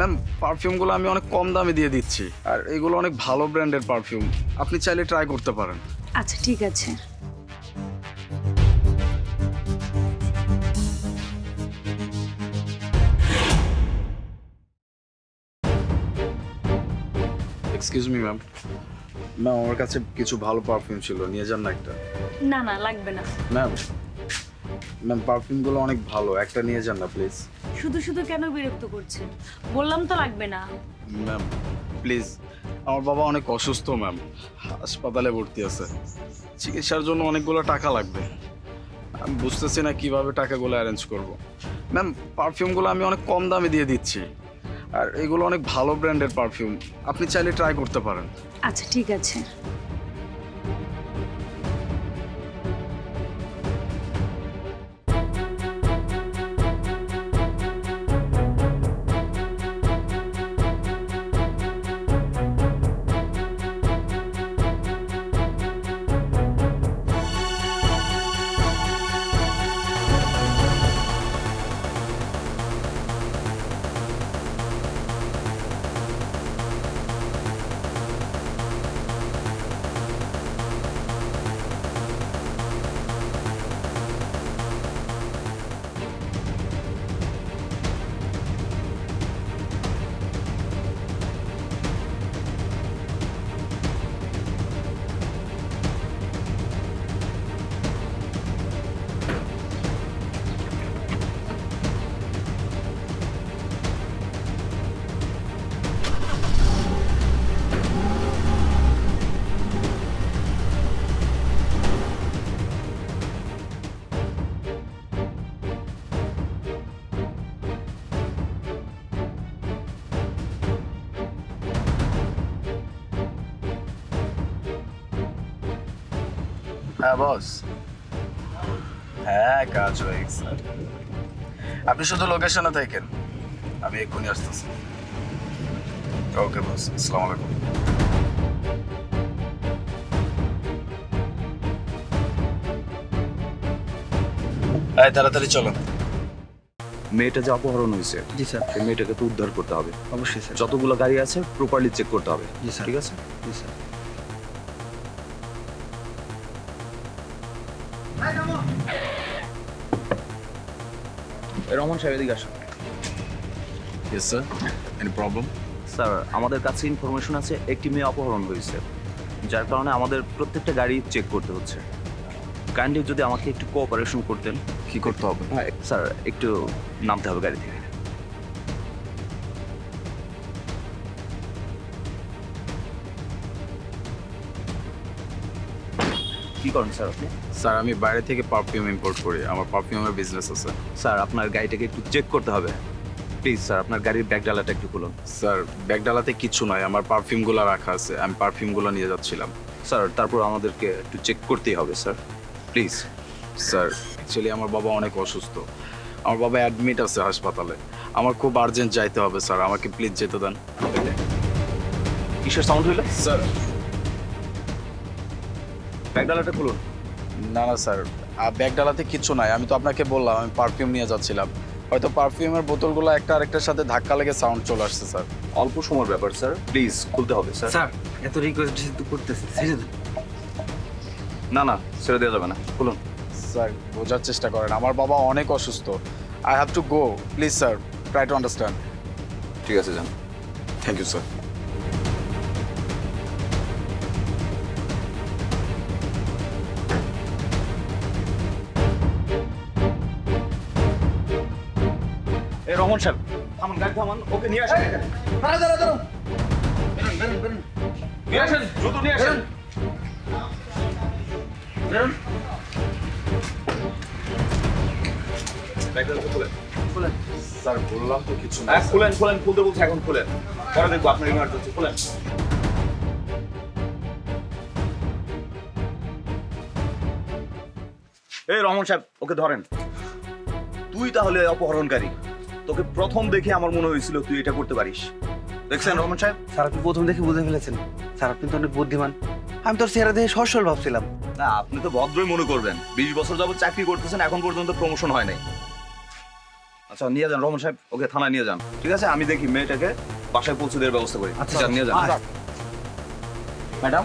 Ma'am পারফিউমগুলো আমি অনেক কম দামে দিয়ে দিচ্ছি। আর এগুলো অনেক ভালো ব্র্যান্ডের পারফিউম আপনি চাইলে ট্রাই করতে পারেন। আচ্ছা ঠিক আছে। এক্সকিউজ মি ম্যাম ম্যাম আমার কাছে কিছু ভালো পারফিউম ছিল। নিয়ে যান না একটা। না না লাগবে না। ম্যাম ম্যাম পারফিউমগুলো অনেক ভালো। একটা নিয়ে যান না প্লিজ শুধু শুধু কেন বিরক্ত করছেন? বললাম তো লাগবে না। ম্যাম প্লিজ আমার বাবা অনেক অসুস্থ ম্যাম। হাসপাতালে ভর্তি আছে। চিকিৎসার জন্য অনেকগুলো টাকা লাগবে। আমি বুঝতেছি না কীভাবে টাকাগুলো অ্যারেঞ্জ করব। ম্যাম পারফিউমগুলো আমি অনেক কম দামে দিয়ে দিচ্ছি। আর এগুলো অনেক ভালো ব্র্যান্ডের পারফিউম আপনি চাইলে ট্রাই করতে পারেন। আচ্ছা ঠিক আছে। হ্যাঁ বস। হ্যাঁ কাজ হয়ে গেছে। আপনি শুধু লোকেশনে থাকেন। আমি এক্ষুনি আসতেছি। ওকে বস আসসালামু আলাইকুম। এই তাড়াতাড়ি চলো। মেয়েটা যে অপহরণ হয়েছে জি স্যার। সেই মেয়েটাকে তো উদ্ধার করতে হবে। অবশ্যই স্যার। যতগুলো গাড়ি আছে প্রপারলি চেক করতে হবে। জি স্যার। ঠিক আছে? জি স্যার। রহমান সাহেব এদিকে আসুন। Yes sir any problem sir আমাদের কাছে ইনফরমেশন আছে একটি মেয়ে অপহরণ হয়েছে যার কারণে আমাদের প্রত্যেকটা গাড়ি চেক করতে হচ্ছে। কাইন্ডলি যদি আমাকে একটু কোঅপারেশন করতেন। কি করতে হবে? স্যার একটু নামতে হবে গাড়ি থেকে। কি করেন স্যার আপনি? স্যার আমি বাইরে থেকে পারফিউম ইম্পোর্ট করি। আমার পারফিউমের বিজনেস আছে। স্যার আপনার গাড়িটাকে একটু চেক করতে হবে। প্লিজ স্যার আপনার গাড়ির ব্যাগ ডালাটা একটু খুলুন। স্যার ব্যাগ ডালাতে কিছু নয় আমার পারফিউমগুলো রাখা আছে। আমি পারফিউমগুলো নিয়ে যাচ্ছিলাম। স্যার তারপর আমাদেরকে একটু চেক করতেই হবে স্যার। প্লিজ স্যার অ্যাকচুয়ালি আমার বাবা অনেক অসুস্থ। আমার বাবা অ্যাডমিট আছে হাসপাতালে। আমার খুব আর্জেন্ট যাইতে হবে স্যার। আমাকে প্লিজ যেতে দেন। কিসের সাউন্ড হইল? স্যার ব্যাগ ডালাটা খুলুন। না না স্যার। ব্যাগডালাতে কিছু নাই। আমি তো আপনাকে বললাম আমি পারফিউম নিয়ে যাচ্ছিলাম। হয়তো পারফিউমের বোতলগুলো একটা আরেকটার সাথে ধাক্কা লেগে সাউন্ড চলে আসছে স্যার। অল্প সময়ের ব্যাপার স্যার। প্লিজ খুলতে হবে স্যার। স্যার এত রিকোয়েস্ট যেহেতু করতেছে ছেড়ে দেন। না না ছেড়ে দেওয়া যাবে না। খুলুন। স্যার বোঝার চেষ্টা করেন। আমার বাবা অনেক অসুস্থ। I have to go please sir try to understand ঠিক আছে যান থ্যাংক ইউ স্যার রহমান সাহেব থামান গাড়ি থামান। ওকে নিয়ে আসেন। এখানে। নিয়ে আসেন দ্রুত নিয়ে আসেন। স্যার বললাম তো কিছু না। হ্যাঁ খুলেন খুলেন খুলতে বলছে এখন খুলেন। পরে দেখব আপনার ইমার্জেন্সি খুলেন। এই রহমান সাহেব ওকে ধরেন। তুই তাহলে অপহরণকারী। তোকে প্রথম দেখে আমার মনে হয়েছিল তুই এটা করতে পারিস। দেখছেন রহমান সাহেব? স্যার আপনি প্রথম দেখে বুঝে ফেলেছেন। স্যার আপনি তো অনেক বুদ্ধিমান। আমি তোর চেহারা দেখে সরসল ভাবছিলাম। না আপনি তো ভদ্রই মনে করবেন। বিশ বছর যাবত চাকরি করতেছেন এখন পর্যন্ত প্রমোশন হয় নাই। আচ্ছা নিয়ে যান রহমান সাহেব। ওকে থানায় নিয়ে যান। ঠিক আছে? আমি দেখি মেয়েটাকে বাসায় পৌঁছে দেওয়ার ব্যবস্থা করি। আচ্ছা, নিয়ে যান। আচ্ছা। ম্যাডাম?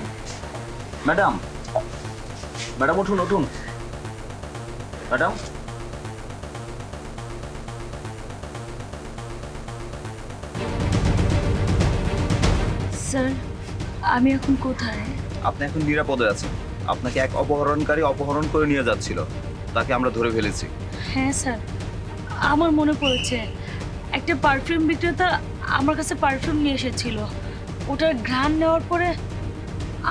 ম্যাডাম? ম্যাডাম উঠুন উঠুন। ম্যাডাম? স্যার আমি এখন কোথায়? আপনি এখন নিরাপদে আছেন। আপনাকে এক অপহরণকারী অপহরণ করে নিয়ে যাচ্ছিল। তাকে আমরা ধরে ফেলেছি। হ্যাঁ স্যার। আমার মনে পড়েছে একটা পারফিউম বিক্রেতা আমার কাছে পারফিউম নিয়ে এসেছিল। ওটার ঘ্রাণ নেওয়ার পরে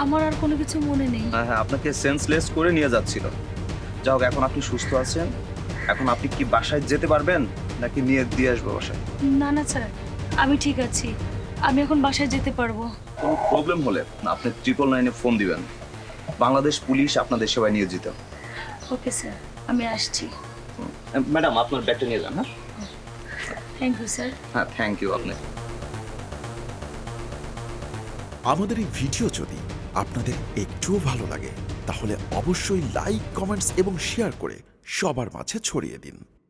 আমার আর কোনো কিছু মনে নেই। হ্যাঁ হ্যাঁ আপনাকে সেন্সলেস করে নিয়ে যাচ্ছিল। যা হোক এখন আপনি সুস্থ আছেন। এখন আপনি কি বাসায় যেতে পারবেন নাকি নিয়ে দিয়ে আসব বাসায়? না না স্যার আমি ঠিক আছি। আমি এখন বাসায় যেতে পারব। কোনো প্রবলেম হলে আপনি ট্রিপল নাইনে ফোন দিবেন। বাংলাদেশ পুলিশ আপনাদের সেবায় নিয়ে যেতে ওকে স্যার আমি আসছি। ম্যাডাম আপনার ব্যাগটা নিয়ে যান হ্যাঁ? থ্যাংক ইউ স্যার হ্যাঁ থ্যাংক ইউ আপনাকে আমাদের এই ভিডিও যদি আপনাদের একটুও ভালো লাগে তাহলে অবশ্যই লাইক কমেন্টস এবং শেয়ার করে সবার মাঝে ছড়িয়ে দিন।